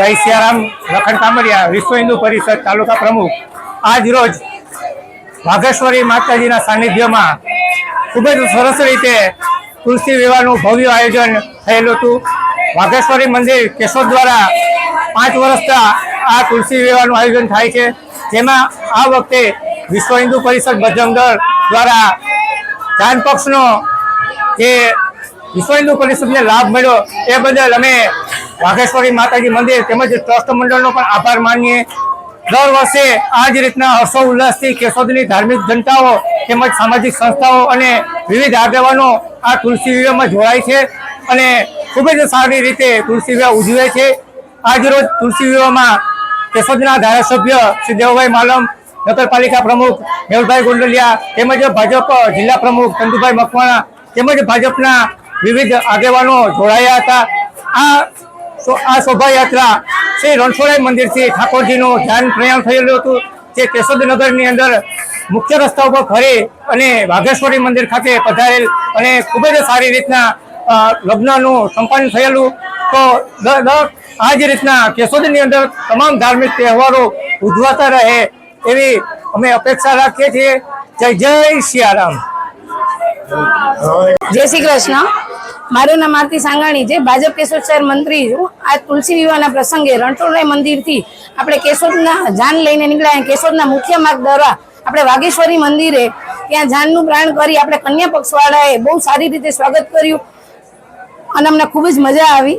જય સિયારામ લખન કામરિયા, વિશ્વ હિન્દુ પરિષદ તાલુકા પ્રમુખ. આજ રોજ વાઘેશ્વરી માતાજીના સાનિધ્યમાં ખૂબ જ સરસ રીતે તુલસી વિવાહનું ભવ્ય આયોજન થયેલું હતું. વાઘેશ્વરી મંદિર કેશોદ દ્વારા પાંચ વર્ષના આ તુલસી વિવાહનું આયોજન થાય છે. જેમાં આ વખતે વિશ્વ હિન્દુ પરિષદ બજરંગ દ્વારા જાન પક્ષનો જે વિશ્વ હિન્દુ પરિષદને લાભ મળ્યો એ બદલ અમે વાઘેશ્વરી માતાજી મંદિર તેમજ ટ્રસ્ટ મંડળનો પણ આભાર માનીએ. દર વર્ષે આ જ રીતના હર્ષો, ઉલ્લાસથી કેશોદની ધાર્મિક જનતાઓ તેમજ સામાજિક સંસ્થાઓ અને વિવિધ આગેવાનો આ તુલસી વિવાહમાં જોડાય છે અને ખૂબ જ સારી રીતે તુલસી વિવાહ ઉજવે છે. આજરોજ તુલસી વિવાહમાં કેશોદના ધારાસભ્ય શ્રી દેવભાઈ માલમ, નગરપાલિકા પ્રમુખ મેહુલભાઈ ગોંડલિયા તેમજ ભાજપ જિલ્લા પ્રમુખ ચંદુભાઈ મકવાણા તેમજ ભાજપના વિવિધ આગેવાનો જોડાયા હતા. આ શો- આ શોભાયાત્રા શ્રી રણછોડાઈ મંદિરથી ઠાકોરજીનું ધ્યાન પ્રયાણ થયેલું હતું, જે કેશોદનગરની અંદર મુખ્ય રસ્તા ઉપર ફરી અને વાઘેશ્વરી મંદિર ખાતે પધારેલ અને ખૂબ જ સારી રીતના લગ્નનું સંપન્ન થયેલું. તો આ જ રીતના કેશોદની અંદર તમામ ધાર્મિક તહેવારો ઉજવાતા રહે એવી અમે અપેક્ષા રાખીએ છીએ. જય જય સિયારામ જય શ્રી કૃષ્ણ. મારું નામ આરતી સાંગાણી છે. ભાજપ કેશોદ શહેર મંત્રી આ તુલસી વિવાહના પ્રસંગે રણછોડરાય મંદિરથી આપણે કેશોદના જાન લઈને નીકળ્યા કેશોદના મુખ્ય માર્ગ દ્વારા આપણે વાઘેશ્વરી મંદિરે ત્યાં જાનનું પ્રાણ કરી આપણે કન્યા પક્ષવાળાએ બહુ સારી રીતે સ્વાગત કર્યું. અને અમને ખૂબ જ મજા આવી.